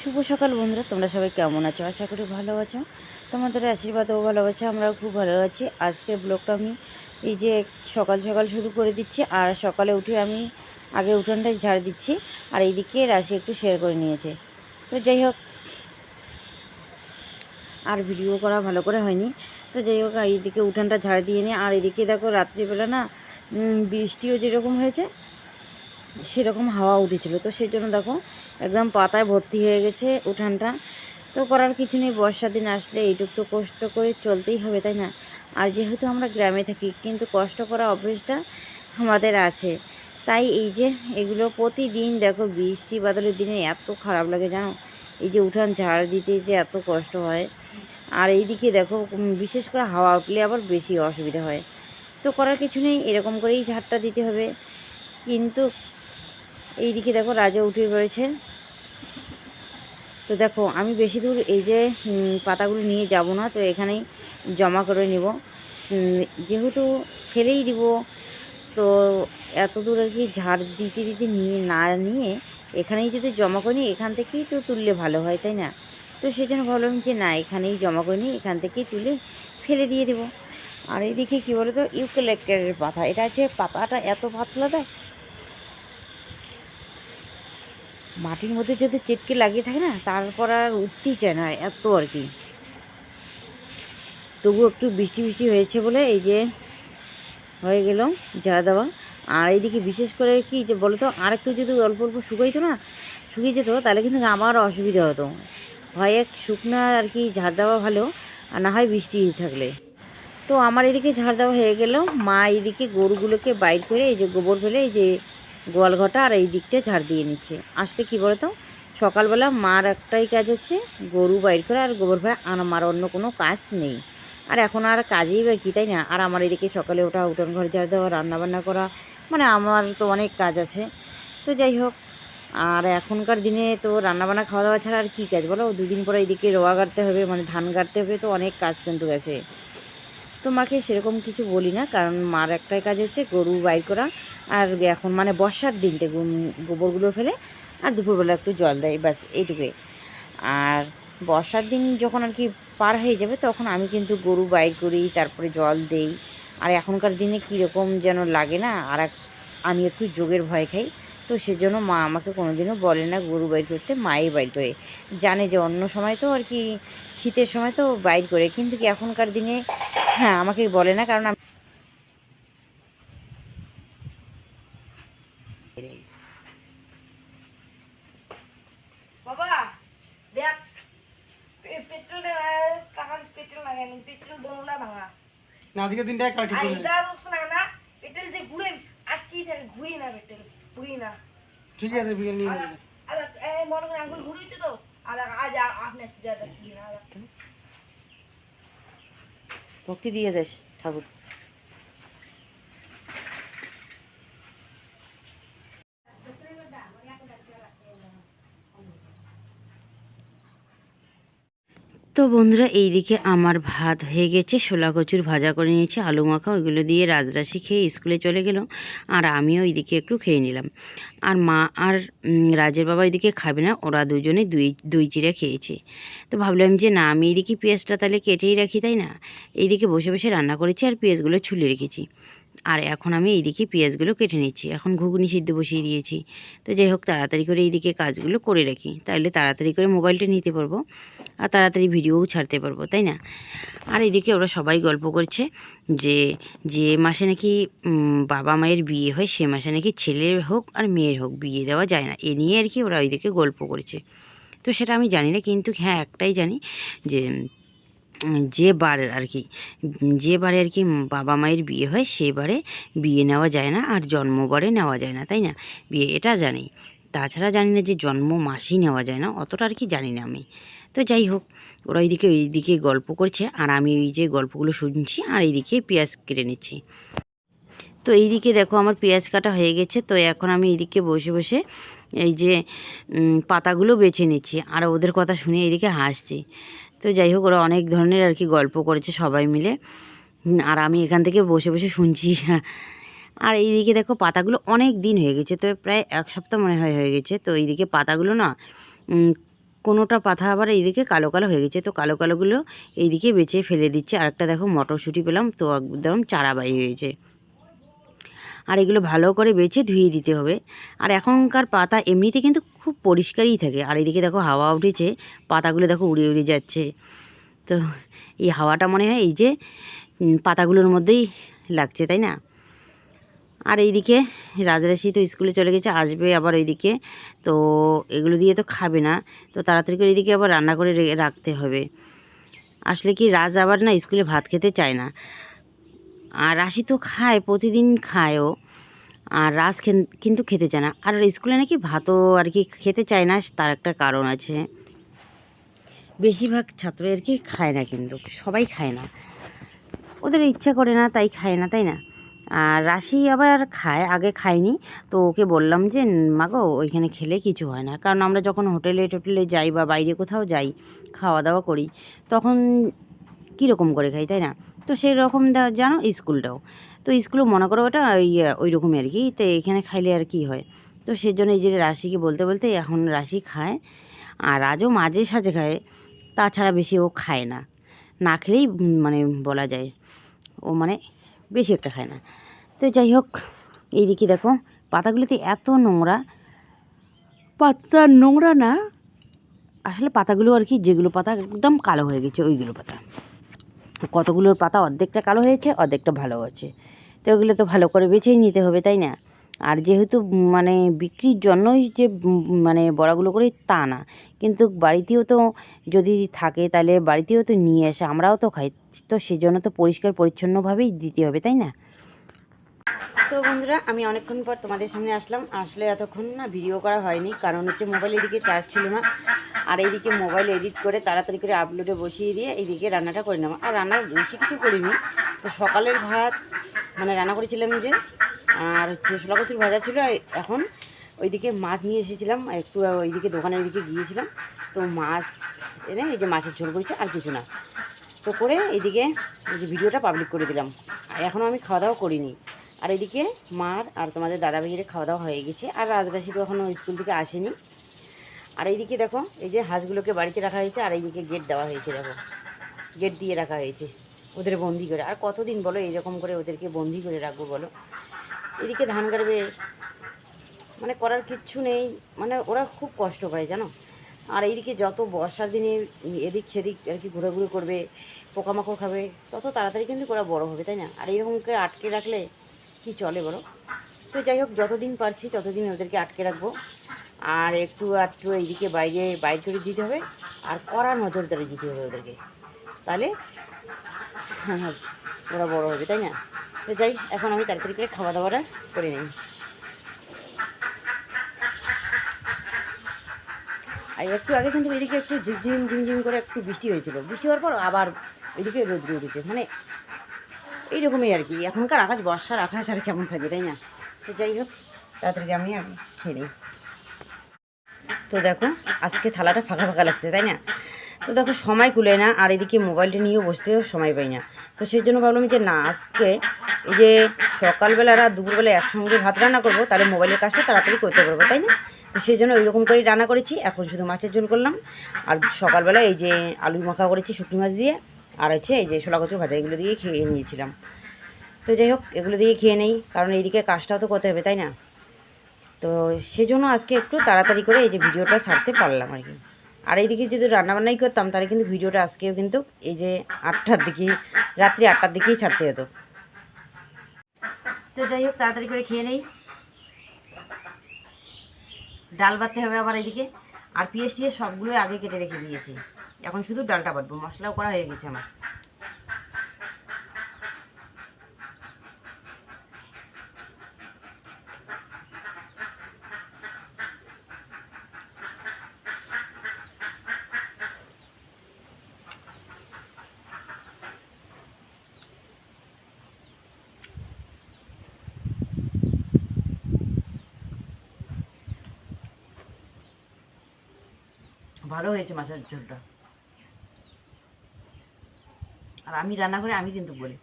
শুভ সকাল বন্ধুরা, তোমরা সবাই কেমন আছো? আশা করি ভালো আছো। তোমাদের আশীর্বাদ ও ভালোবাসা, আমরাও খুব ভালো আছি। আজকের ব্লগটা আমি এই যে সকাল সকাল শুরু করে দিচ্ছি, আর সকালে উঠে আমি আগে উঠানটাই ঝাড় দিচ্ছি, আর এইদিকে রাশি একটু শেয়ার করে নিয়েছে। তো যাই হোক, আর ভিডিও করা ভালো করে হয়নি। তো যাই হোক, এইদিকে উঠানটা ঝাড় দিয়ে নিই আর এদিকে দেখো, রাত্রিবেলা না বৃষ্টিও যেরকম হয়েছে সেরকম হাওয়া উঠেছিল। তো সেই জন্য দেখো, একদম পাতায় ভর্তি হয়ে গেছে উঠানটা। তো করার কিছু নেই বর্ষার দিন আসলে এইটুক তো কষ্ট করে চলতেই হবে, তাই না? আর যেহেতু আমরা গ্রামে থাকি, কিন্তু কষ্ট করা অভ্যেসটা আমাদের আছে। তাই এই যে এগুলো প্রতিদিন দেখো, বৃষ্টি বাদলের দিনে এত খারাপ লাগে, জানো? এই যে উঠান ঝাড় দিতে যে এত কষ্ট হয়। আর এইদিকে দেখো বিশেষ করে হাওয়া উঠলে আবার বেশি অসুবিধা হয়। তো করার কিছু নেই, এরকম করেই ঝাড়টা দিতে হবে। কিন্তু এইদিকে দেখো রাজা উঠে পড়েছে তো দেখো, আমি বেশি দূর এই যে পাতাগুলো নিয়ে যাব না, তো এখানেই জমা করে নেব। যেহেতু ফেলেই দিব, তো এত দূর আর কি ঝাড় দিতে দিতে নিয়ে, না নিয়ে এখানেই যদি জমা করে এখান থেকেই তো তুললে ভালো হয়, তাই না? তো সেই জন্য ভাবলাম যে, না, এখানেই জমা করে এখান থেকেই তুলে ফেলে দিয়ে দেবো। আর এইদিকে কী বলো তো ইউক্যালেক্টারের পাতা, এটা হচ্ছে পাতাটা এত পাতলা দেয় মাটির মধ্যে যদি চেটকে লাগিয়ে থাকে না, তারপর আর উঠতেই চায় না, এত আর কি। তবু একটু বৃষ্টি বৃষ্টি হয়েছে বলে এই যে হয়ে গেল ঝাড়া দেওয়া। আর এইদিকে বিশেষ করে কি যে বলো তো আর একটু যদি অল্প অল্প শুকাইতো না, শুকিয়ে যেত, তাহলে কিন্তু আমার অসুবিধা হতো। হয় এক শুকনা আর কি ঝাড় দেওয়া ভালো, আর না হয় বৃষ্টি থাকলে। তো আমার এদিকে ঝাড় দেওয়া হয়ে গেল। মা এইদিকে গরুগুলোকে বাইর করে এই যে গোবর ফেলে এই যে গোয়াল ঘটা আর এই দিকটা ঝাড় দিয়ে নিচ্ছে। আসলে কি বলতো? সকালবেলা মার একটাই কাজ হচ্ছে গরু বাইর করা আর গোবর ফেলা আর আমার অন্য কোনো কাজ নেই। আর এখন আর কাজেই বা কী, তাই না? আর আমার এদিকে সকালে ওঠা, উঠোন ঘর ঝাড় দেওয়া, রান্নাবান্না করা মানে আমার তো অনেক কাজ আছে। তো যাই হোক, আর এখনকার দিনে তো রান্নাবান্না, খাওয়া দাওয়া ছাড়া আর কী কাজ? বলো, দুদিন পরে এদিকে রোয়া গাড়তে হবে মানে ধান গাড়তে হবে, তো অনেক কাজ কিন্তু গেছে। তো মাকে সেরকম কিছু বলি না, কারণ মার একটাই কাজ হচ্ছে গরু বাইর করা, আর এখন মানে বর্ষার দিনতে গোবরগুলো ফেলে, আর দুপুরবেলা একটু জল দেয়, ব্যাস এইটুকুই। আর বর্ষার দিন যখন আর কি পার হয়ে যাবে, তখন আমি কিন্তু গরু বাইর করি, তারপরে জল দেই। আর এখনকার দিনে কীরকম যেন লাগে না, আর আমি একটু যোগের ভয় খাই। তো সেজন্য মা আমাকে কোনোদিনও বলে না গরু বাইর করতে মাই বাইর করে। জানে যে অন্য সময় তো আর কি শীতের সময় তো বাইর করে কিন্তু কি এখনকার দিনে হ্যাঁ আমাকে বলে না কারণ বাবা দেখ পেট্রোল টাকা পেট্রোল লাগানি পেট্রোল দোনোটা ভাঙা। না আজকে ঠিক আর করে অবশ্য না না পেট্রোল যে ঘুরে আর কি থাকে ঘুরি না পেট্রোল। ঘুরি না। ঠিক আছে বিকেল নিয়ে আর এই মনে করেন আঙ্গুল ঘুরিয়েছে তো আর আজ আর আপনি যা কি না ভক্তি দিয়ে যাস ঠাকুর। তো বন্ধুরা, এইদিকে আমার ভাত হয়ে গেছে শোলা কচুর ভাজা করে নিয়েছি, আলু মাখা, ওইগুলো দিয়ে রাজরাশি খেয়ে স্কুলে চলে গেল আর আমিও ওইদিকে একটু খেয়ে নিলাম। আর মা আর রাজের বাবা ওইদিকে খাবে না, ওরা দুজনে দুই দুই চিড়ে খেয়েছে। তো ভাবলাম যে, না, আমি এইদিকে পেঁয়াজটা তাহলে কেটেই রাখি, তাই না? এইদিকে বসে বসে রান্না করেছি আর পেঁয়াজগুলো ছুলে রেখেছি। আর এখন আমি এইদিকে পেঁয়াজগুলো কেটে নিচ্ছি। এখন ঘুগনি সিদ্ধ বসিয়ে দিয়েছি। তো যাই হোক, তাড়াতাড়ি করে এইদিকে কাজগুলো করে রাখি। তাহলে তাড়াতাড়ি করে মোবাইলটা নিতে পারব আর তাড়াতাড়ি ভিডিওও ছাড়তে পারব, তাই না? আর এদিকে ওরা সবাই গল্প করছে যে যে মাসে নাকি বাবা মায়ের বিয়ে হয়, সে মাসে নাকি ছেলের হোক আর মেয়ের হোক বিয়ে দেওয়া যায় না। এ নিয়ে আর কি ওরা ওইদিকে গল্প করেছে। তো সেটা আমি জানি না, কিন্তু হ্যাঁ একটাই জানি যে যে বার আর কি, যে বারে আর কি বাবা মায়ের বিয়ে হয় সেই বারে বিয়ে নেওয়া যায় না আর জন্মবারে নেওয়া যায় না, তাই না? বিয়ে এটা জানি। তাছাড়া জানি না যে জন্ম মাসই নেওয়া যায় না, অতটা আর কি জানি না আমি। তো যাই হোক, ওরা ওইদিকে ওইদিকে গল্প করছে আর আমি ওই যে গল্পগুলো শুনছি আর এইদিকে পেঁয়াজ কেটে নিচ্ছি। তো এইদিকে দেখো আমার পেঁয়াজ কাটা হয়ে গেছে, তো এখন আমি এইদিকে বসে বসে এই যে পাতাগুলো বেছে নিচ্ছি। আর ওদের কথা শুনে এইদিকে হাসছি। তো যাই হোক, ওরা অনেক ধরনের আর কি গল্প করেছে সবাই মিলে। আর আমি এখান থেকে বসে বসে শুনছি। আর এইদিকে দেখো, পাতাগুলো অনেক দিন হয়ে গেছে, তো প্রায় এক সপ্তাহ মনে হয় হয়ে গেছে। তো এইদিকে পাতাগুলো না কোনোটা পাতা আবার এইদিকে কালো কালো হয়ে গেছে, তো কালো কালোগুলো এইদিকে বেঁচে ফেলে দিচ্ছে। আরেকটা দেখো, মটরশুঁটি পেলাম, তো একদম চারা বাই হয়েছে। আর এগুলো ভালো করে বেছে ধুয়ে দিতে হবে। আর এখনকার পাতা এমনিতে কিন্তু খুব পরিষ্কারই থাকে। আর এদিকে দেখো হাওয়া উঠেছে, পাতাগুলো দেখো উড়ে উড়ে যাচ্ছে। তো এই হাওয়াটা মনে হয় এই যে পাতাগুলোর মধ্যেই লাগছে, তাই না? আর এইদিকে রাজরাশি তো স্কুলে চলে গেছে, আসবে আবার ওইদিকে। তো এগুলো দিয়ে তো খাবে না। তো তাড়াতাড়ি করে এদিকে আবার রান্না করে রাখতে হবে। আসলে কি রাজ আবার না স্কুলে ভাত খেতে চায় না। আর রাশি তো খায়, প্রতিদিন খায়ও। আর খেন- কিন্তু খেতে চায় না। আর স্কুলে নাকি ভাতও আর কি খেতে চায় না, তার একটা কারণ আছে। বেশিরভাগ ছাত্র আর কি খায় না কিন্তু, সবাই খায় না। ওদের ইচ্ছা করে না, তাই খায় না, তাই না? আর রাশি আবার খায়, আগে খায়নি। তো ওকে বললাম যে মাগো ওইখানে খেলে কিছু হয় না। কারণ আমরা যখন হোটেলে, টোটেলে যাই বা বাইরে কোথাও যাই, খাওয়া দাওয়া করি, তখন কীরকম করে খাই, তাই না? তো সেই রকম জানো? স্কুলটাও। তো স্কুলে মনে করো ওটা ওই ওই রকমই আর কি। তো এখানে খাইলে আর কি হয়? তো সেই জন্য এই যে রাশিকে বলতে বলতে এখন রাশি খায়। আর আজও মাঝে সাঝে খায়। তাছাড়া বেশি ও খায় না। না খেলেই মানে বলা যায়। ও মানে বেশি একটা খায় না। তো যাই হোক এইদিকে দেখো, পাতাগুলোতে এত নোংরা। পাতা নোংরা না? আসলে পাতাগুলো আর কি, যেগুলো পাতা একদম কালো হয়ে গেছে, ওইগুলো পাতা। কতগুলোর পাতা অর্ধেকটা কালো হয়েছে, অর্ধেকটা ভালো আছে তো ওগুলো তো ভালো করে বেছেই নিতে হবে, তাই না? আর যেহেতু মানে বিক্রির জন্যই যে মানে বড়াগুলো করি তা না। কিন্তু বাড়িতেও তো যদি থাকে, তাহলে বাড়িতেও তো নিয়ে আসে, আমরাও তো খাই। তো সেজন্য তো পরিষ্কার পরিচ্ছন্নভাবেই দিতে হবে, তাই না? তো বন্ধুরা, আমি অনেকক্ষণ পর তোমাদের সামনে আসলাম। আসলে এতক্ষণ না ভিডিও করা হয়নি, কারণ হচ্ছে মোবাইল এদিকে চার্জ ছিল না। আর এইদিকে মোবাইল এডিট করে তাড়াতাড়ি করে আপলোডে বসিয়ে দিয়ে এইদিকে রান্নাটা করে নেওয়া আর রান্না বেশি কিছু করিনি। তো সকালের ভাত মানে রান্না করেছিলাম যে, আর হচ্ছে ছোলা কচুর ভাজা ছিল এখন ওইদিকে মাছ নিয়ে এসেছিলাম। একটু ওইদিকে দোকানের দিকে গিয়েছিলাম। তো মাছ এনে এই যে মাছের ঝোল করেছি, আর কিছু না। তো করে এইদিকে এই যে ভিডিওটা পাবলিক করে দিলাম। আর এখনও আমি খাওয়া দাওয়া করিনি। আর এদিকে মার আর তোমাদের দাদা ভাইয়ের খাওয়া দাওয়া হয়ে গেছে। আর রাজরাশি তো এখনও স্কুল থেকে আসেনি। আর এইদিকে দেখো, এই যে হাঁসগুলোকে বাড়িতে রাখা হয়েছে আর এইদিকে গেট দেওয়া হয়েছে দেখো। গেট দিয়ে রাখা হয়েছে। ওদের বন্দি করে। আর কতদিন বলো এইরকম করে ওদেরকে বন্দি করে রাখব বলো? এদিকে ধান কাটবে। মানে করার কিচ্ছু নেই। মানে ওরা খুব কষ্ট পায়, জানো? আর এইদিকে যত বর্ষার দিনে এদিক সেদিক আর কি ঘোরাঘুরি করবে, পোকামাকড় খাবে, তত তাড়াতাড়ি কিন্তু ওরা বড় হবে, তাই না? আর এরকমকে আটকে রাখলে কি চলে বলো? তো যাই হোক, যতদিন পারছি ততদিন ওদেরকে আটকে রাখব। আর একটু একটু এইদিকে বাইরে, বাইর করে দিতে হবে। আর কড়া নজরদারি দিতে হবে ওদেরকে। তাহলে ওরা বড় হবে, তাই না? তো যাই, এখন আমি তাড়াতাড়ি করে খাওয়া দাওয়াটা করে নিই। আর একটু আগে কিন্তু এদিকে একটু ঝিমঝিম ঝিমঝিম করে একটু বৃষ্টি হয়েছিল। বৃষ্টি হওয়ার পর আবার এদিকে রোদ্র উঠেছে মানে এইরকমই আর কি। এখনকার আকাশ, বর্ষার আকাশ আর কেমন থাকবে তাই না? তো যাই হোক, তাড়াতাড়ি আমি আগে খেয়ে তো দেখো, আজকে থালাটা ফাঁকা ফাঁকা লাগছে, তাই না? তো দেখো, সময় কুলে না, আর এদিকে মোবাইলটা নিয়েও বসতেও সময় পাই না। তো সেই জন্য ভাবলাম যে না, আজকে এই যে সকালবেলা আর দুপুরবেলা একসঙ্গে ভাত রান্না করব, তাহলে মোবাইলের কাজটা তাড়াতাড়ি করতে পারব, তাই না? তো সেই জন্য ওইরকম করেই রান্না করেছি, এখন শুধু মাছের ঝোল করলাম। আর সকালবেলা এই যে আলু মাখা করেছি, শুকনো মাছ দিয়ে আর হচ্ছে এই যে ছোলা কচুর ভাজা, এগুলো দিয়ে খেয়ে নিয়েছিলাম। তো যাই হোক, এগুলো দিয়ে খেয়ে নেই, কারণ এইদিকে কাজটাও তো করতে হবে, তাই না? তো সেজন্য আজকে একটু তাড়াতাড়ি করে এই যে ভিডিওটা ছাড়তে পারলাম আর কি। আর এইদিকে যদি রান্নাবান্নাই করতাম, তাহলে কিন্তু ভিডিওটা আজকেও কিন্তু এই যে আটটার দিকে, রাত্রি আটটার দিকেই ছাড়তে হতো। তো যাই হোক, তাড়াতাড়ি করে খেয়ে নেই। ডাল বাটতে হবে আবার এইদিকে। আর পিএস টিএস সবগুলোই আগে কেটে রেখে দিয়েছি। এখন শুধু ডালটা বাটবো মশলাও করা হয়ে গেছে আমার। ভালো হয়েছে মাছের ঝোলটা। আর আমি রান্না করে আমি কিন্তু বলি।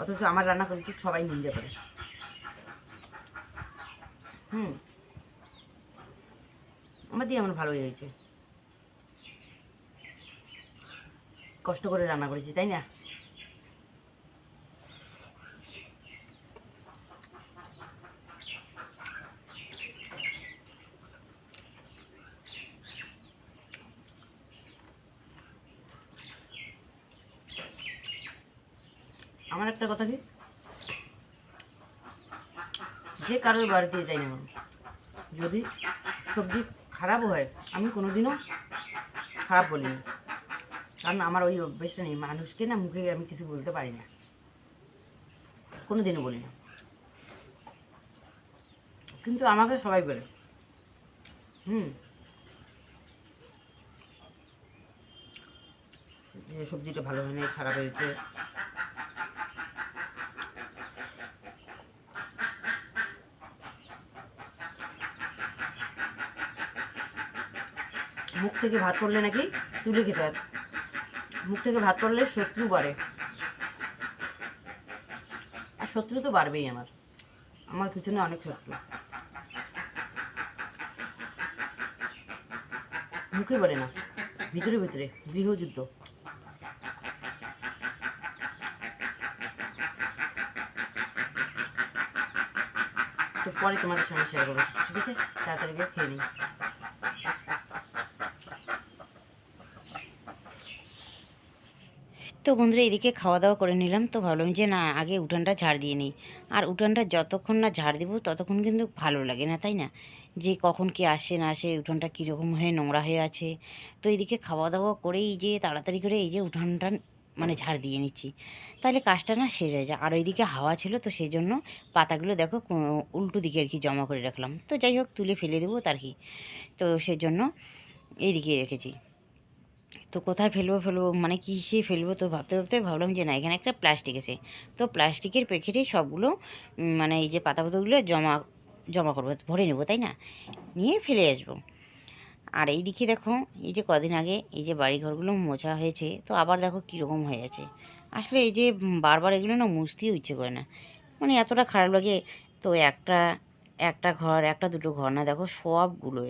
অথচ আমার রান্না ঠিক সবাই নিন্দে পারে হুম। আমার দিয়ে আমার ভালোই হয়েছে। কষ্ট করে রান্না করেছি, তাই না আমার একটা কথা কি? যে কারোর বাড়িতে যাই না যদি সবজি খারাপও হয়, আমি কোনোদিনও খারাপ বলি না। কারণ আমার ওই অভ্যেসটা নেই, মানুষকে না মুখে আমি কিছু বলতে পারি না। কোনোদিনও বলি না। কিন্তু আমাকে সবাই বলে, হুম সবজিটা ভালো হয়নি খারাপ হয়েছে মুখ থেকে ভাত পড়লে নাকি তুলে খেতে হয় মুখ থেকে ভাত পড়লে শত্রু বাড়ে। আর শত্রু তো বাড়বেই আমার। আমার পিছনে অনেক শত্রু। মুখে বলে না। ভিতরে ভিতরে। গৃহযুদ্ধ। তো পরে তোমাদের সঙ্গে শেয়ার করব। ঠিক আছে? তাড়াতাড়ি খেয়ে নিই। তো বন্ধুরা এদিকে খাওয়া দাওয়া করে নিলাম, তো ভাবলাম যে না, আগে উঠানটা ঝাড় দিয়ে নিই। আর উঠানটা যতক্ষণ না ঝাড় দিব, ততক্ষণ কিন্তু ভালো লাগে না, তাই না? যে কখন কি আসে না আসে, উঠানটা কীরকম হয়ে নোংরা হয়ে আছে। তো এদিকে খাওয়া দাওয়া করেই যে তাড়াতাড়ি করে এই যে উঠানটা মানে ঝাড় দিয়ে নিচ্ছি। তাহলে কাজটা না শেষ হয়ে যায়। আর ওইদিকে হাওয়া ছিল, তো সেই জন্য পাতাগুলো দেখো উল্টো দিকে আর কি জমা করে রাখলাম। তো যাই হোক, তুলে ফেলে দেবো তার কি। তো সেই জন্য এইদিকে রেখেছি। তো কোথায় ফেলব ফেলব মানে কিসে ফেলব তো ভাবতে ভাবতে ভাবলাম যে না, এখানে একটা প্লাস্টিক আছে। তো প্লাস্টিকের প্যাকেটে সবগুলো মানে এই যে পাতা পাতাগুলো জমা জমা করব, ভরে নেব, তাই না? নিয়ে ফেলে আসব। আর এই দিকে দেখো, এই যে কদিন আগে এই যে বাড়িঘরগুলো মোছা হয়েছে, তো আবার দেখো কীরকম হয়ে আছে। আসলে এই যে বারবার এগুলো না মুছতেই ইচ্ছে করে না। মানে এতটা খারাপ লাগে, তো একটা একটা ঘর, একটা দুটো ঘর না, দেখো সবগুলো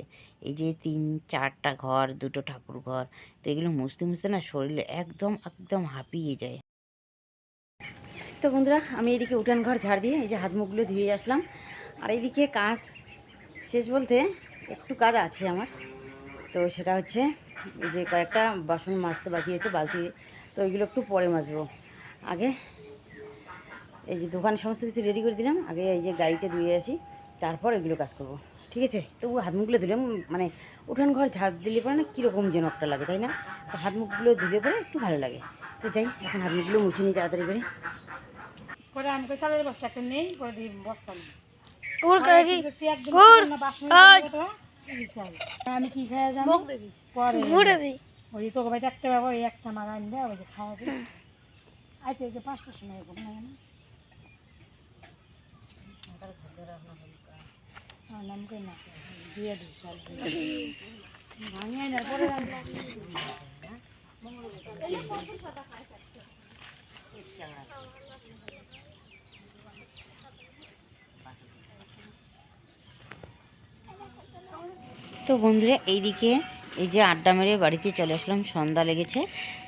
এই যে তিন, চারটা ঘর, দুটো ঠাকুর ঘর, তো এগুলো মুছতে মুছতে না শরীরে একদম একদম হাঁপিয়ে যায়। তো বন্ধুরা, আমি এদিকে উঠান ঘর ঝাড় দিয়ে এই যে হাত মুখগুলো ধুয়ে আসলাম। আর এইদিকে কাজ শেষ বলতে একটু কাজ আছে আমার। তো সেটা হচ্ছে এই যে কয়েকটা বাসন মাজতে বাকি আছে, বালতি। তো ওইগুলো একটু পরে মাজবো। আগে এই যে দোকানে সমস্ত কিছু রেডি করে দিলাম। আগে এই যে গাড়িটা ধুয়ে আসি। তারপর এগুলো কাজ করব। ঠিক আছে? তবু হাত মুখগুলো ধুলে মানে উঠান ঘর ঝাড় দিলে পরে না কীরকম যেন একটা লাগে তাই না? তো হাত মুখগুলো ধুলে পরে একটু ভালো লাগে। তো যাই এখন হাত মুখগুলো মুছে নিই তাড়াতাড়ি করে। পরে আমি কই চালের বস্তা একটা নেই পরে দিই বস্তা নেই। ওর করে। আমি কি খাই জানো? পরে। ঘুরে দিই ওই তোকে বাড়িতে একটা বাবা ওই একটা মারা আনবে ওই যে খাওয়া দিই আইতে যে পাঁচটার সময় না জানো হ্যাঁ, পরে তো বন্ধুরা, এইদিকে এই যে আড্ডা মেরে বাড়িতে চলে আসলাম, সন্ধ্যা লেগেছে।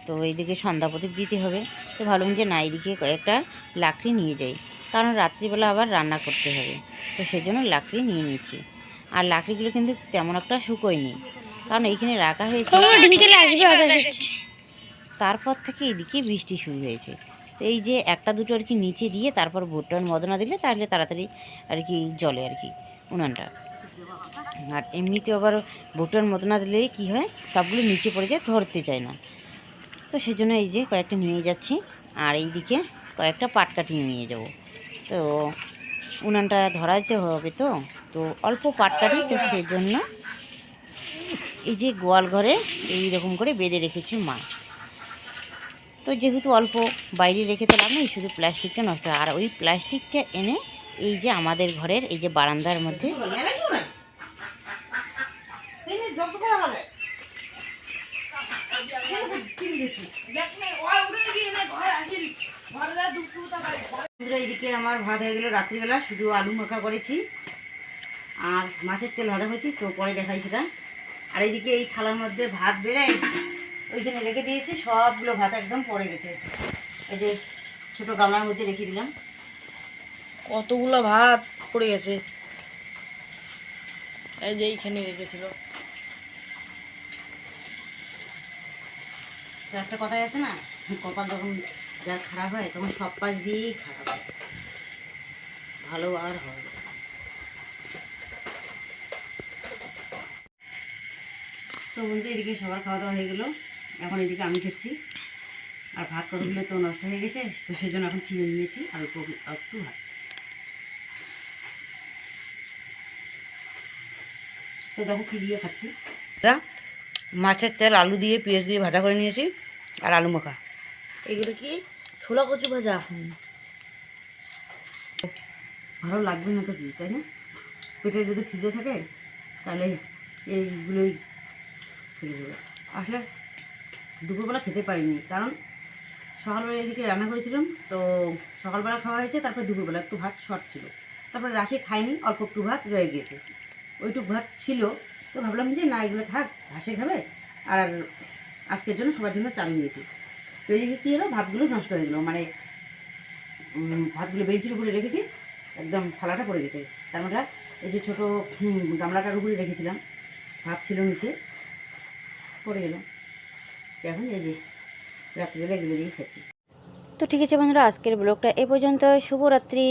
তো এইদিকে সন্ধ্যা প্রদীপ দিতে হবে। তো ভাবলাম যে না, এইদিকে কয়েকটা লাকড়ি নিয়ে যাই। কারণ রাত্রিবেলা আবার রান্না করতে হবে। তো সেই জন্য লাকড়ি নিয়ে নিচ্ছি আর লাকড়িগুলো কিন্তু তেমন একটা শুকোয়নি কারণ এইখানে রাখা হয়েছে তারপর থেকে এইদিকে বৃষ্টি শুরু হয়েছে। তো এই যে একটা দুটো আর কি নিচে দিয়ে তারপর ভুট্টান মদনা দিলে তাহলে তাড়াতাড়ি আর কি জলে আর কি উনানটা। আর এমনিতে আবার ভুট্টান মদনা দিলে কি হয় সবগুলো নিচে পড়ে যায় ধরতে চায় না। তো সেজন্য এই যে কয়েকটা নিয়ে যাচ্ছি। আর এইদিকে কয়েকটা পাটকাঠি নিয়ে যাব। তো উনানটা ধরাইতে হবে তো। তো অল্প পাটকাঠি তো সেজন্য এই যে গোয়াল ঘরে এই রকম করে বেঁধে রেখেছে মা। তো যেহেতু অল্প বাইরে রেখে তো লাভ নেই, শুধু প্লাস্টিকটা নষ্ট। আর ওই প্লাস্টিকটা এনে এই যে আমাদের ঘরের এই যে বারান্দার মধ্যে এইদিকে আমার ভাত হয়ে গেলো রাত্রিবেলা শুধু আলু মাখা করেছি আর মাছের তেল ভাজা হয়েছে তো পরে দেখাই সেটা। আর এইদিকে এই থালার মধ্যে ভাত বেড়ে ওইখানে রেখে দিয়েছি সবগুলো ভাত একদম পড়ে গেছে। এই যে ছোটো গামলার মধ্যে রেখে দিলাম। কতগুলো ভাত পড়ে গেছে। এই যে এইখানে রেখেছিল। তো একটা কথাই আছে না কপাল যখন যার খারাপ হয় তখন সব পাশ দিয়েই খারাপ হয়। ভালো আর হয় না। তো বন্ধু এদিকে সবার খাওয়া দাওয়া হয়ে গেল। এখন এদিকে আমি খাচ্ছি। আর ভাত কতগুলো তো নষ্ট হয়ে গেছে তো সেই জন্য এখন চিনে নিয়েছি আর অল্প একটু ভাত। তো দেখো কী দিয়ে খাচ্ছি। মাছের তেল আলু দিয়ে পেঁয়াজ দিয়ে ভাজা করে নিয়েছি আর আলু মাখা। এগুলো কি? ছোলা কচু ভাজা। ভালো লাগবে না তো কি, তাই না? পেটে যদি খিদে থাকে, তাহলে এইগুলোই খেয়ে দেবে আসলে দুপুরবেলা খেতে পারিনি, কারণ সকালবেলা এদিকে রান্না করেছিলাম, তো সকালবেলা খাওয়া হয়েছে, তারপর দুপুরবেলা একটু ভাত শর্ট ছিল। তারপরে রাশি খাইনি, অল্প একটু ভাত রয়ে গিয়েছে। ওইটুক ভাত ছিল, তো ভাবলাম যে না, এগুলো থাক ঘাসে খাবে, আর আজকের জন্য সবার জন্য চাল নিয়েছি। তো এদিকে কী হলো? ভাতগুলো নষ্ট হয়ে গেলো। মানে ভাতগুলো বেঞ্চের উপরে রেখেছি, একদম থালাটা পড়ে গেছে। তার মানে এই যে ছোটো গামলাটার উপরে রেখেছিলাম। ভাত ছিল নিচে, পড়ে গেল। এখন এই যে রাত্রিবেলা এগুলো দিয়ে খেয়েছি তো ঠিক আছে বন্ধুরা, আজকের ব্লগটা এ পর্যন্ত। শুভরাত্রি।